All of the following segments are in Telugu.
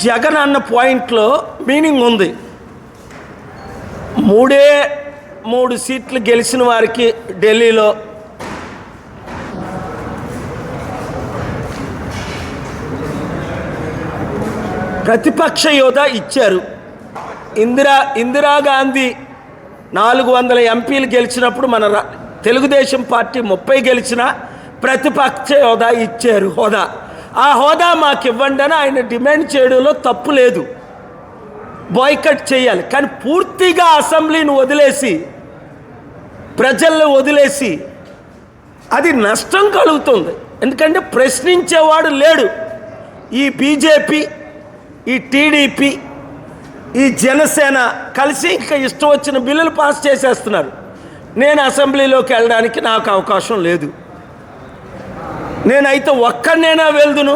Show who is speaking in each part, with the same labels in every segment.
Speaker 1: జగన్ అన్న పాయింట్లో మీనింగ్ ఉంది. మూడే మూడు సీట్లు గెలిచిన వారికి ఢిల్లీలో ప్రతిపక్ష యోధ ఇచ్చారు. ఇందిరా ఇందిరాగాంధీ నాలుగు వందల ఎంపీలు గెలిచినప్పుడు మన రా- తెలుగుదేశం పార్టీ ముప్పై గెలిచిన ప్రతిపక్ష హోదా ఇచ్చారు హోదా. ఆ హోదా మాకు ఇవ్వండి అని ఆయన డిమాండ్ చేయడంలో తప్పు లేదు. బాయ్కట్ చేయాలి. కానీ పూర్తిగా అసెంబ్లీని వదిలేసి ప్రజల్ని వదిలేసి అది నష్టం కలుగుతుంది. ఎందుకంటే ప్రశ్నించేవాడు లేడు. ఈ బీజేపీ ఈ టీడీపీ ఈ జనసేన కలిసి ఇంకా ఇష్టం వచ్చిన బిల్లులు పాస్ చేసేస్తున్నారు. నేను అసెంబ్లీలోకి వెళ్ళడానికి నాకు అవకాశం లేదు. నేనైతే ఒక్కడినైనా వెళ్దును.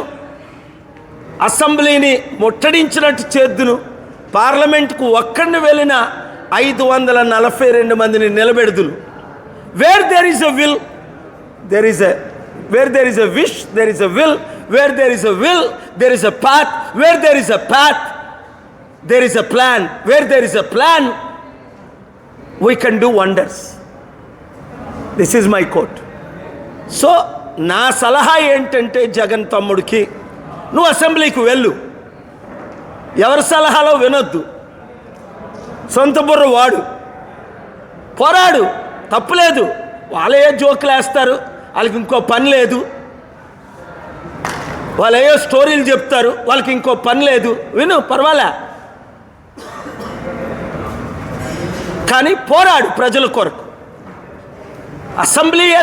Speaker 1: అసెంబ్లీని ముట్టడించినట్టు చేద్దును. పార్లమెంట్కు ఒక్కడిని వెళ్ళిన ఐదు వందల నలభై రెండు మందిని నిలబెడుదును. Where there is a will there is a where there is a wish there is a will where there is a will there is a path where there is a path there is a plan where there is a plan we can do wonders this is my quote so నా సలహా ఏంటంటే జగన్ తమ్ముడికి నువ్వు అసెంబ్లీకి వెళ్ళు. ఎవరి సలహాలో వినొద్దు. సొంత బుర్ర వాడు. పోరాడు. తప్పులేదు వాళ్ళే జోకులు వేస్తారు. వాళ్ళకి ఇంకో పని లేదు. వాళ్ళు ఏయో స్టోరీలు చెప్తారు. వాళ్ళకి ఇంకో పని లేదు. విను పర్వాలే. కానీ పోరాడు ప్రజల కొరకు. అసెంబ్లీ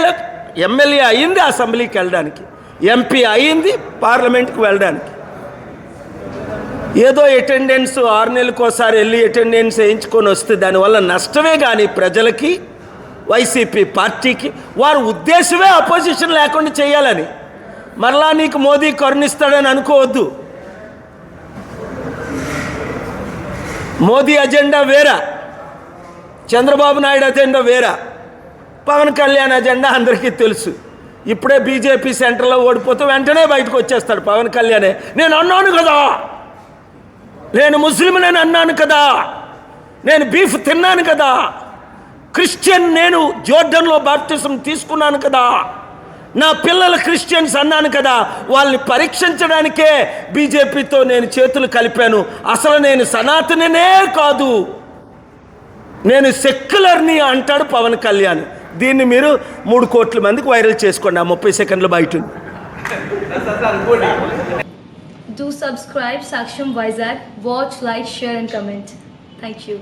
Speaker 1: ఎమ్మెల్యే అయింది అసెంబ్లీకి వెళ్ళడానికి ఎంపీ అయింది పార్లమెంట్కి వెళ్ళడానికి. ఏదో అటెండెన్స్ ఆరు నెలలకు ఒకసారి వెళ్ళి అటెండెన్స్ వేయించుకొని వస్తే దానివల్ల నష్టమే కానీ ప్రజలకి వైసీపీ పార్టీకి వారి ఉద్దేశమే అపోజిషన్ లేకుండా చేయాలని. మరలా నీకు మోదీ కరుణిస్తాడని అనుకోవద్దు. మోదీ అజెండా వేరా? చంద్రబాబు నాయుడు అజెండా వేరా? పవన్ కళ్యాణ్ అజెండా అందరికీ తెలుసు. ఇప్పుడే బీజేపీ సెంటర్లో ఓడిపోతే వెంటనే బయటకు వచ్చేస్తాడు పవన్ కళ్యాణే. నేను అన్నాను కదా. నేను ముస్లింనని అన్నాను కదా. నేను బీఫ్ తిన్నాను కదా. క్రిస్టియన్ నేను జోర్డన్లో బాప్టిజం తీసుకున్నాను కదా. నా పిల్లలు క్రిస్టియన్స్ అన్నాను కదా. వాళ్ళని పరీక్షించడానికే బీజేపీతో నేను చేతులు కలిపాను. అసలు నేను సనాతననే కాదు. నేను సెక్యులర్ని అంటాడు పవన్ కళ్యాణ్. దీన్ని మీరు మూడు కోట్ల మందికి వైరల్ చేసుకోండి ఆ ముప్పై సెకండ్లు బయట ఉంది.
Speaker 2: Do subscribe Saksham Vizag. Watch, like, share, and comment. Thank you.